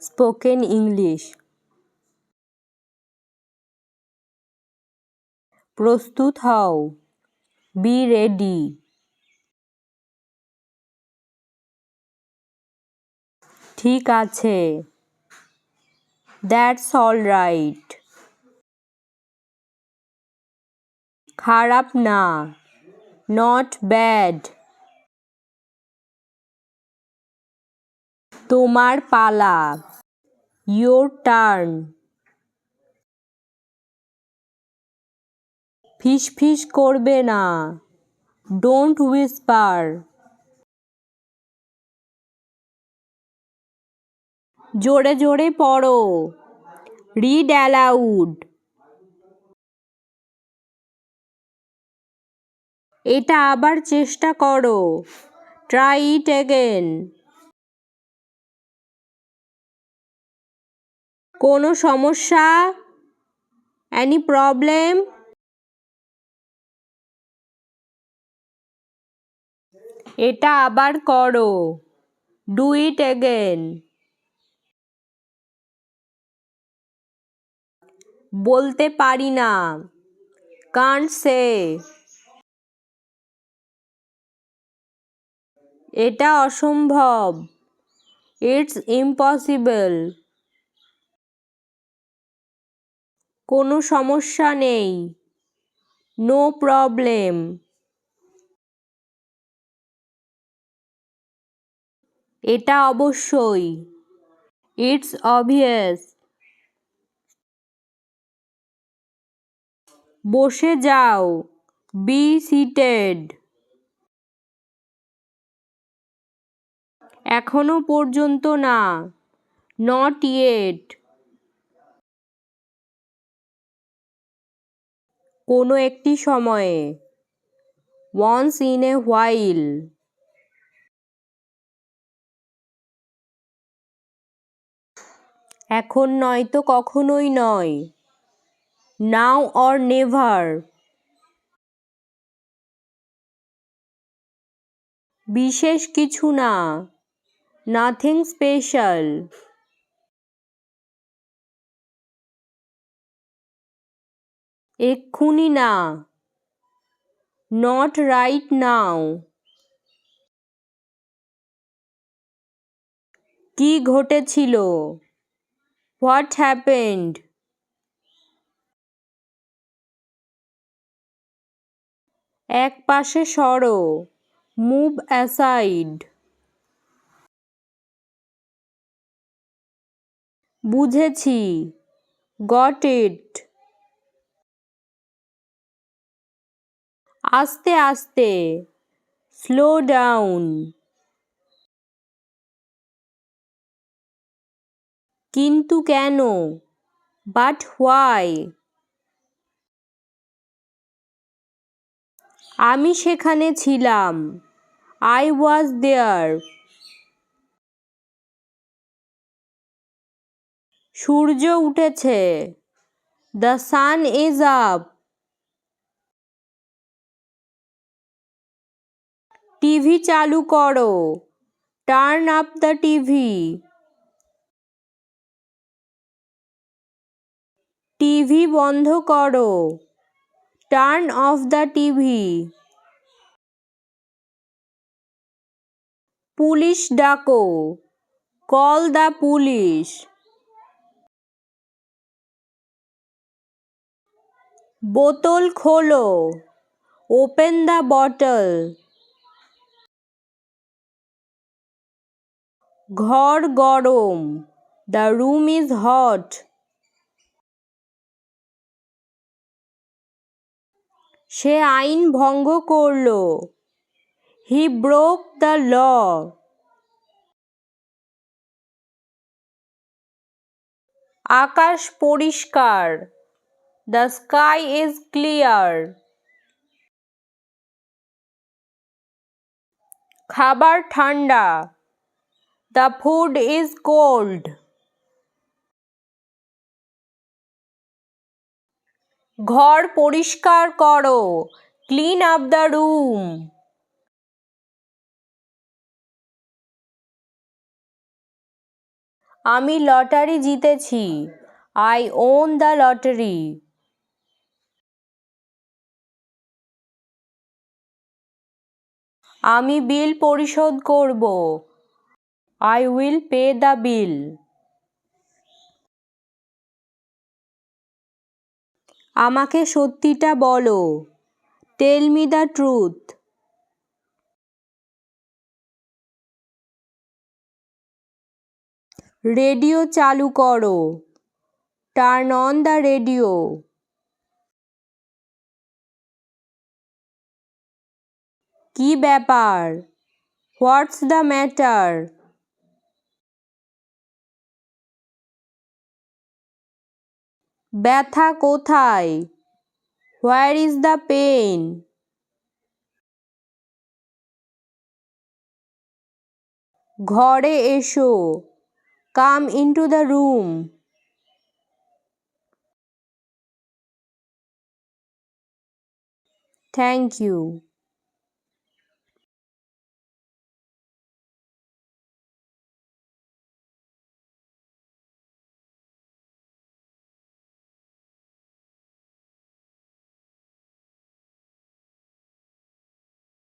Spoken English. প্রস্তুত হও। Be ready. ঠিক আছে। That's all right. খারাপ না। Not bad. তোমার পালা। ইয়োর টার্ন ফিসফিস করবে না। ডোন্ট হুইসপার জোরে জোরে পড়ো। রিড অ্যালাউড এটা আবার চেষ্টা করো। ট্রাই ইট এগেন কোনো সমস্যা? অ্যানি প্রবলেম এটা আবার করো। ডু ইট এগেন বলতে পারি না। কান্ট সে এটা অসম্ভব। ইটস ইম্পসিবল কোনো সমস্যা নেই। নো প্রবলেম এটা অবশ্যই। ইটস অবভিয়াস বসে যাও। বি সিটেড এখনও পর্যন্ত না। নট ইয়েট কোনো একটি সময়ে। ওয়ান্স ইন এ হোয়াইল এখন নয়তো কখনোই নয়। নাও অর নেভার বিশেষ কিছু না। নাথিং স্পেশাল এক্ষুনি না। নট রাইট নাও কি ঘটেছিল? হোয়াট হ্যাপেন্ড এক পাশে সরো। মুভ অ্যাসাইড বুঝেছি। গট ইট আস্তে আস্তে স্লো ডাউন কিন্তু কেন? বাট হোয়াই আমি সেখানে ছিলাম। আই ওয়াজ দেয়ার সূর্য উঠেছে। The sun is up TV চালু করো। Turn up the TV. TV বন্ধ করো। Turn off the TV. Police ডাকো। Call the police. বোতল খোলো। ওপেন দ্য বটল ঘর গরম দ্য রুম ইজ হট সে আইন ভঙ্গ করল। হি ব্রোক দ্য ল আকাশ পরিষ্কার দ্য স্কাই ইজ ক্লিয়ার খাবার ঠান্ডা। দ্য ফুড ইজ কোল্ড ঘর পরিষ্কার করো। ক্লিন আপ দ্য রুম আমি লটারি জিতেছি। আই ওন দ্য লটারি আমি বিল পরিশোধ করব। I will pay the bill আমাকে সত্যিটা বলো। Tell me the truth radio চালু করো। টার্ন অন দ্য রেডিও কি ব্যাপার? হোয়াটস দ্য ম্যাটার ব্যথা কোথায়? হোয়ার ইজ দ্য পেন ঘরে এসো। Come into the room thank you